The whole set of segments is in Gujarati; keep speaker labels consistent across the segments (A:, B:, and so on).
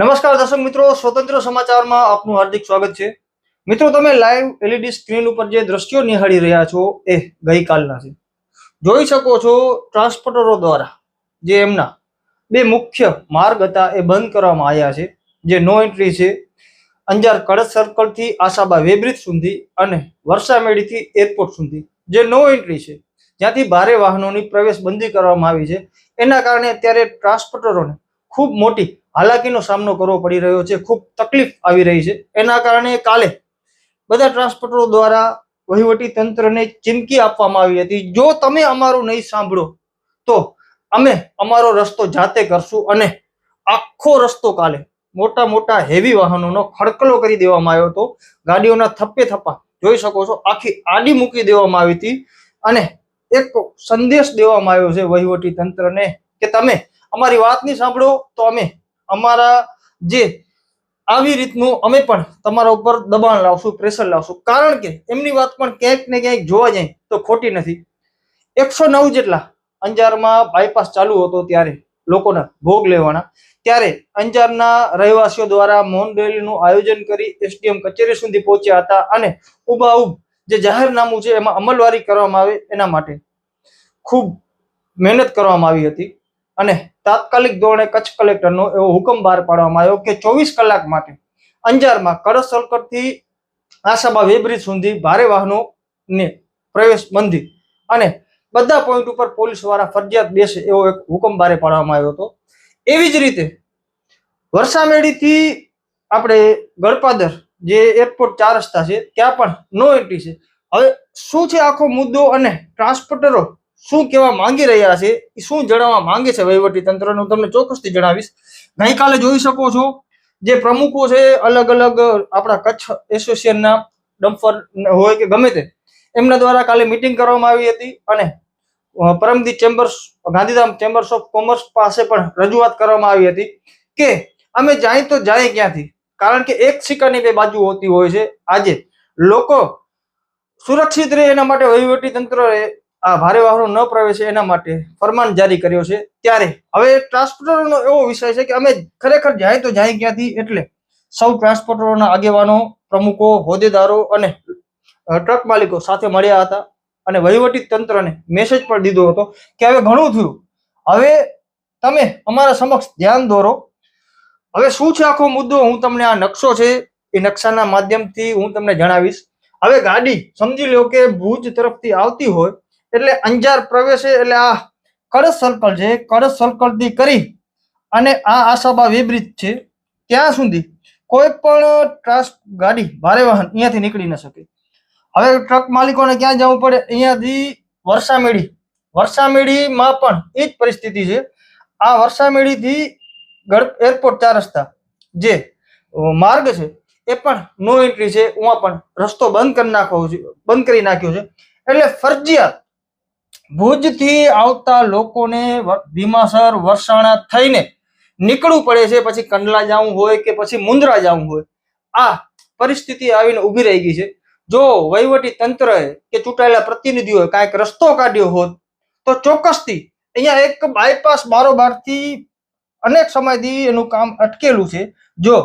A: નમસ્કાર દર્શક મિત્રો, સ્વતંત્ર સમાચારમાં આપનું હાર્દિક સ્વાગત છે. મિત્રો, તમે લાઈવ એલઈડી સ્ક્રીન ઉપર જે દ્રશ્યો નિહાળી રહ્યા છો, એ ગઈકાલના છે. જોઈ શકો છો ટ્રાન્સપોર્ટરો દ્વારા જે એમના બે મુખ્ય માર્ગ હતા, એ બંધ કરવામાં આવ્યા છે. જે નો એન્ટ્રી છે, અંજાર કડત સર્કલથી આશાબા વેબ્રિજ સુધી અને વર્ષામેડીથી એરપોર્ટ સુધી. જે નો એન્ટ્રી છે, જ્યાંથી ભારે વાહનોની પ્રવેશ બંધી કરવામાં આવી છે. એના કારણે અત્યારે ટ્રાન્સપોર્ટરોને ખૂબ મોટી હાલાકીનો સામનો કરવો પડી રહ્યો છે. ખૂબ તકલીફ આવી રહી છે. એના કારણે કાલે બધા ટ્રાન્સપોર્ટરો દ્વારા વહીવટી તંત્રને ચીમકી આપવામાં આવી હતી. જો તમે અમારું નહીં સાંભળો, તો અમે અમારો રસ્તો જાતે કરશું અને આખો રસ્તો કાલે મોટા મોટા હેવી વાહનોનો ખડકલો કરી દેવામાં આવ્યો હતો. ગાડીઓના થપ્પે થપ્પા જોઈ શકો છો, આખી આડી મૂકી દેવામાં આવી હતી અને એક સંદેશ દેવામાં આવ્યો છે વહીવટી તંત્રને કે તમે અમારી વાત નહીં સાંભળો તો અમે અમારા જે આવી રીતનું અમે પણ તમારા ઉપર દબાણ લાવશું પ્રેશર લાવશું. કારણ કે એમની વાત પણ ક્યાંક ને ક્યાંક જોવા જાય તો ખોટી નથી. એકસો નવ જેટલા અંજારમાં બાયપાસ ચાલુ હતો ત્યારે લોકોના ભોગ લેવાના. ત્યારે અંજારના રહેવાસીઓ દ્વારા મૌન રેલીનું આયોજન કરી એસડીએમ કચેરી સુધી પહોંચ્યા હતા અને ઉબાઉબ જે જાહેરનામું છે એમાં અમલવારી કરવામાં આવે એના માટે ખૂબ મહેનત કરવામાં આવી હતી. અને તાત્કાલિક ધોરણે કચ્છ કલેક્ટરનો એવો હુકમ બહાર પાડવામાં આવ્યો કે ચોવીસ કલાક માટે અંજારમાં કળશ સર્કટથી આશાબા વેબ્રિજ સુધી ભારે વાહનોને પ્રવેશ બંધી અને બધા પોઈન્ટ ઉપર પોલીસવાળા ફરજિયાત બેસે એવો એક હુકમ બારે પાડવામાં આવ્યો હતો. એવી જ રીતે વરસામેડીથી આપણે ગળપાદર જે એરપોર્ટ ચાર રસ્તા છે, ત્યાં પણ નો એન્ટ્રી છે. હવે શું છે આખો મુદ્દો અને ટ્રાન્સપોર્ટરો શું કહેવા માંગી રહ્યા છે, એ શું જણાવવા માંગે છે વહીવટી તંત્રનું? તમને ચોક્કસથી જણાવીશ. ગઈકાલે જોઈ શકો છો, જે પ્રમુખો છે, અલગ અલગ આપણા કચ્છ એસોસિએશનના ડમ્ફર હોય કે ગમે તે, એમના દ્વારા કાલે મિટિંગ કરવામાં આવી હતી અને Paramdeep પરમદી chambers, Gandhidham chambers of commerce પાસે પણ રજૂઆત કરવામાં આવી હતી કે, અમે જાય તો જાય ક્યાંથી? કારણ કે એક સિક્કાની બે બાજુ હોતી હોય છે. આજે લોકો સુરક્ષિત રહે એના માટે વહીવટી તંત્રએ આ ભારે વાહનો ન પ્રવેશે એના માટે ફરમાન જારી કર્યો છે ત્યારે. હવે ટ્રાન્સપોર્ટરોનો એવો વિષય છે કે અમે ખરેખર જાય તો જાય ક્યાંથી? એટલે સૌ ટ્રાન્સપોર્ટરોના આગેવાનો, પ્રમુખો, હોદ્દેદારો અને ટ્રક માલિકો સાથે મળ્યા હતા અને વહીવટી તંત્રને મેસેજ પણ દીધો હતો કે હવે ઘણું થયું. હવે તમે અમારા સમક્ષ ધ્યાન દોરો. હવે શું છે આખો મુદ્દો? હું તમને આ નકશો છે એ નકશાના માધ્યમથી હું તમને જણાવીશ. હવે ગાડી સમજી લો કે ભુજ તરફથી આવતી હોય એટલે અંજાર પ્રવેશે એટલે આ કળશ સર્કલ છે કળશ સર્કલથી કરી અને આ આશાબા વિપરીત છે. ત્યાં સુધી કોઈ પણ ટ્રસ્ટ ગાડી, ભારે વાહન અહીંયાથી નીકળી ન શકે. હવે ટ્રક માલિકોને ક્યાં જવું પડે? અહીંયાથી વર્ષામેડી. વર્ષામેડીમાં પણ એ જ પરિસ્થિતિ છે. આ વર્ષામેડીથી ગળ, એરપોર્ટ ચાર રસ્તા. જે માર્ગ છે, એ પણ નો એન્ટ્રી છે. ઉમાં પણ રસ્તો બંધ કરી નાખવો છે, બંધ કરી નાખ્યો છે. એટલે ફરજિયાત ભુજથી આવતા લોકોને ભીમાસર, વરસાણા થઈને નીકળવું પડે છે, પછી કંડલા જવું હોય કે પછી મુંદ્રા જવું હોય. આ પરિસ્થિતિ આવીને ઊભી રહી ગઈ છે. જો વહીવટી તંત્રએ કે ચૂંટાયેલા પ્રતિનિધિઓએ કાંઈક રસ્તો કાઢ્યો હોત, તો ચોક્કસથી અહીંયા એક બાયપાસ બારોબારથી અનેક સમયથી એનું કામ અટકેલું છે. જો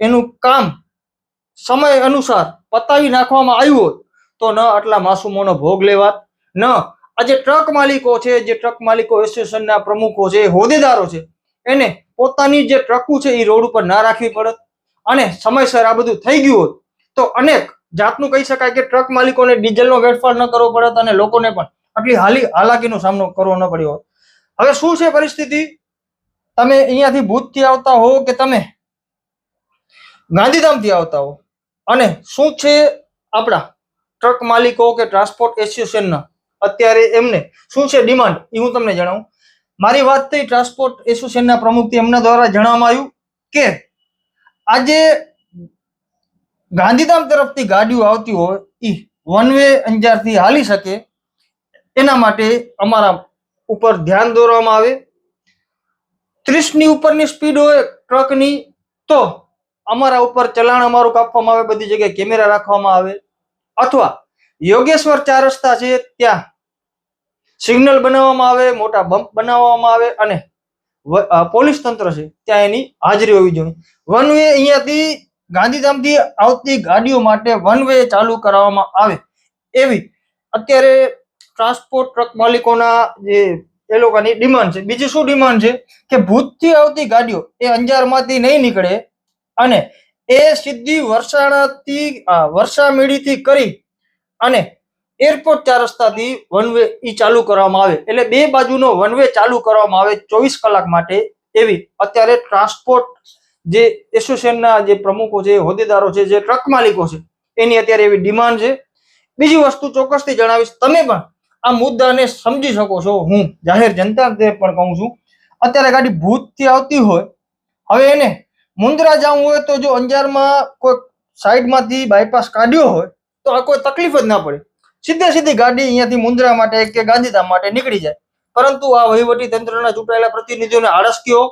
A: એનું કામ સમય અનુસાર પતાવી નાખવામાં આવ્યું હોત, તો ન આટલા માસુમોનો ભોગ લેવાત, ન આજે ટ્રક માલિકો છે, જે ટ્રક માલિકો એસોસિએશનના પ્રમુખો છે હોદ્દેદારો છે, એને પોતાની જે ટ્રકો છે એ રોડ ઉપર ના રાખવી પડત અને સમયસર આ બધું થઈ ગયું હોત, તો અનેક જાતનું કહી શકાય કે ટ્રક માલિકોને ડીઝલનો વેડફાળ ન કરવો પડત અને લોકોને પણ આટલી હાલી હાલાકીનો સામનો કરવો ન પડ્યો હવે શું છે પરિસ્થિતિ? તમે અહીંયાથી ભૂતથી આવતા હો કે તમે ગાંધીધામથી આવતા હો? અને શું છે આપણા ટ્રક માલિકો કે ટ્રાન્સપોર્ટ એસોસિએશનના અત્યારે એમને શું છે ડિમાન્ડ એ હું તમને જણાવું. મારી વાત થઈ ટ્રાન્સપોર્ટ એસોસિએશનના પ્રમુખથી એમના દ્વારા જણાવવામાં આવ્યું કે આજે ગાંધીધામ તરફથી ગાડીઓ આવતી હોય એ વન વે અંજારથી હાલી શકે એના માટે અમારા ઉપર ધ્યાન દોરવામાં આવે. ત્રીસની ઉપરની સ્પીડ હોય ટ્રકની તો અમારા ઉપર ચલાણ અમારું કાપવામાં આવે, બધી જગ્યાએ કેમેરા રાખવામાં આવે. અથવા યોગેશ્વર ચાર રસ્તા છે ત્યાં સિગ્નલ બનાવવામાં આવે, મોટા બમ્પ બનાવવામાં આવે અને પોલીસ તંત્ર છે, ત્યાં એની હાજરી હોવી જોઈએ. વન વે અહીંયાથી ગાંધીધામથી આવતી ગાડીઓ માટે વન વે ચાલુ કરાવવામાં આવે. એવી અત્યારે ટ્રાન્સપોર્ટ ટ્રક માલિકોના જે, એ લોકોની ડિમાન્ડ છે. બીજી શું ડિમાન્ડ છે? કે ભૂતથી આવતી ગાડીઓ એ અંજારમાંથી નહીં નીકળે અને એ સીધી વરસાણાથી વરસામેડીથી કરી અને એરપોર્ટ ચાર રસ્તાથી વન વે ઈ ચાલુ કરવામાં આવે. એટલે બે બાજુનો વન વે ચાલુ કરવામાં આવે ચોવીસ કલાક માટે એવી. અત્યારે ટ્રાન્સપોર્ટ જે એસોસિએશનના જે પ્રમુખો છે, હોદ્દેદારો છે, જે ટ્રક માલિકો છે, એની અત્યારે એવી ડિમાન્ડ છે. બીજી વસ્તુ ચોક્કસથી જણાવીશ. તમે પણ આ મુદ્દાને સમજી શકો છો. હું જાહેર જનતા પણ કહું છું. અત્યારે ગાડી ભૂતથી આવતી હોય, હવે એને મુંદ્રા જવું હોય તો જો અંજારમાં કોઈ સાઈડમાંથી બાયપાસ કાઢ્યો હોય, તો આ કોઈ તકલીફ જ ના પડે. સીધે સીધી ગાડી અહીંયાથી મુંદ્રા માટે કે ગાંધીધામ માટે નીકળી જાય. પરંતુ આ વહીવટી તંત્રના ચૂંટાયેલા પ્રતિનિધિઓને આળસ કયો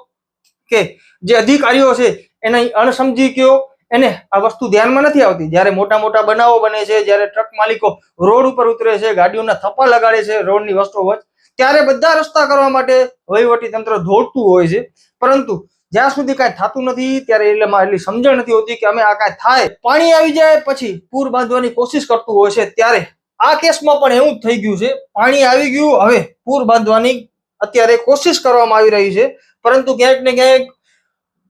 A: કે જે અધિકારીઓ છે એને અણસમજી કયો? એને આ વસ્તુ ધ્યાનમાં નથી આવતી. જ્યારે મોટા મોટા બનાવો બને છે, જ્યારે ટ્રક માલિકો રોડ ઉપર ઉતરે છે, ગાડીઓના થપ્પા લગાડે છે, રોડની વસ્તુ વચ્ચે, ત્યારે બધા રસ્તા કરવા માટે વહીવટી તંત્ર દોડતું હોય છે. પરંતુ જ્યાં સુધી કાંઈ થતું નથી, ત્યારે એટલેમાં એટલી સમજણ નથી હોતી કે અમે આ કાંઈ થાય. પાણી આવી જાય, પછી પૂર બાંધવાની કોશિશ કરતું હોય છે, ત્યારે આ કેસમાં પણ એવું જ થઈ ગયું છે. પાણી આવી ગયું, હવે પૂર બાંધવાની અત્યારે કોશિશ કરવામાં આવી રહી છે. પરંતુ ક્યાંક ને ક્યાંક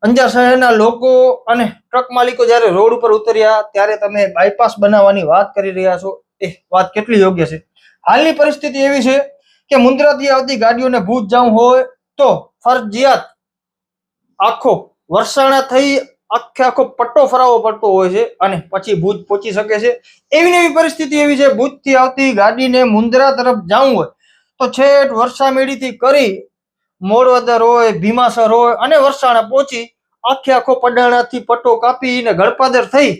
A: અંજાર શહેરના લોકો અને ટ્રક માલિકો જ્યારે રોડ ઉપર ઉતર્યા, ત્યારે તમે બાયપાસ બનાવવાની વાત કરી રહ્યા છો. એ વાત કેટલી યોગ્ય છે. હાલની પરિસ્થિતિ એવી છે કે મુન્દ્રાથી આવતી ગાડીઓને ભૂત જવું હોય તો ફરજિયાત આખો વરસાણા થઈ આખે આખો પટ્ટો ફરાવો પડતો હોય છે અને પછી ભૂત પહોંચી શકે છે. એવી એવી પરિસ્થિતિ એવી છે, ભૂજથી આવતી ગાડીને મુંદ્રા તરફ જવું હોય તો છેટ વર્ષા મેળીથી કરી મોડવદર હોય, ભીમાસર હોય અને વરસાણા પહોંચી આખે આખો પડાણાથી પટ્ટો કાપીને ગળપાદર થઈ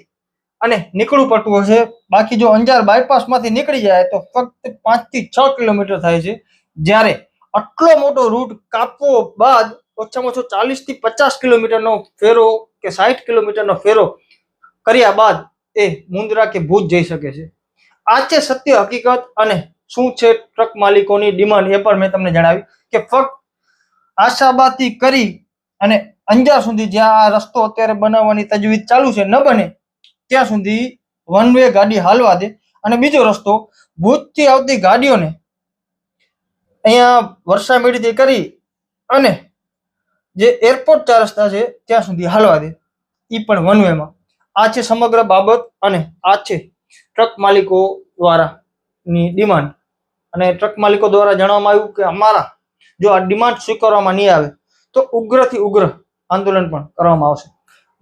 A: અને નીકળવું પડતું હોય છે. બાકી જો અંજાર બાયપાસમાંથી નીકળી જાય તો ફક્ત પાંચથી છ કિલોમીટર થાય છે. જ્યારે આટલો મોટો રૂટ કાપવો બાદ ઓછામાં ઓછો ચાલીસથી પચાસ કિલોમીટરનો ફેરો કે સાઠ કિલોમીટરનો ફેરો કર્યા બાદ એ મુંદ્રા કે ભૂજ જઈ શકે છે. આ છે સત્ય, હકીકત અને શું છે ટ્રક માલિકોની ડિમાન્ડ એ પણ મેં તમને જણાવ્યું કે ફક્ત આશાબાતી કરી અને અંજાર સુધી જ્યાં આ રસ્તો અત્યારે બનાવવાની તજવીજ ચાલુ છે, ન બને ત્યાં સુધી વન વે ગાડી હાલવા દે. અને બીજો રસ્તો, ભૂજથી આવતી ગાડીઓને અહીંયા વરસામેડીથી કરી અને જે એરપોર્ટ ચાર રસ્તા છે, ત્યાં સુધી હાલવા દે. એ પણ વન વેમાં આ છે સમગ્ર બાબત અને આ છે ટ્રક માલિકો દ્વારાની ડિમાન્ડ અને ટ્રક માલિકો દ્વારા જણાવવામાં આવ્યું કે અમારા જો આ ડિમાન્ડ સ્વીકારવામાં નહીં આવે, તો ઉગ્રથી ઉગ્ર આંદોલન પણ કરવામાં આવશે.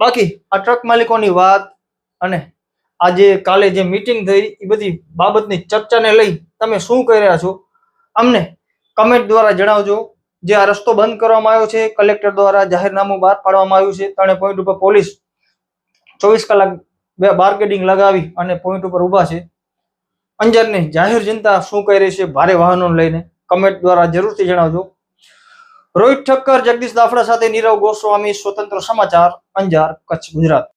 A: બાકી આ ટ્રક માલિકોની વાત અને આજે કાલે જે મીટિંગ થઈ એ બધી બાબતની ચર્ચાને લઈ તમે શું કહી રહ્યા છો, અમને કમેન્ટ દ્વારા જણાવજો. જે આ રસ્તો બંધ કરવામાં આવ્યો છે, કલેક્ટર દ્વારા જાહેરનામું બહાર પાડવામાં આવ્યું છે, ત્રણે પોઈન્ટ ઉપર પોલીસ ચોવીસ કલાક બે બાર્ગેડિંગ લગાવી અને પોઈન્ટ ઉપર ઊભા છે. અંજારની જાહેર જનતા શું કહી રહી છે, ભારે વાહનો લઈને કમેન્ટ દ્વારા જરૂરથી જણાવજો. રોહિત ઠક્કર, જગદીશ દાફડા સાથે નીરવ ગોસ્વામી, સ્વતંત્ર સમાચાર, અંજાર, કચ્છ ગુજરાત.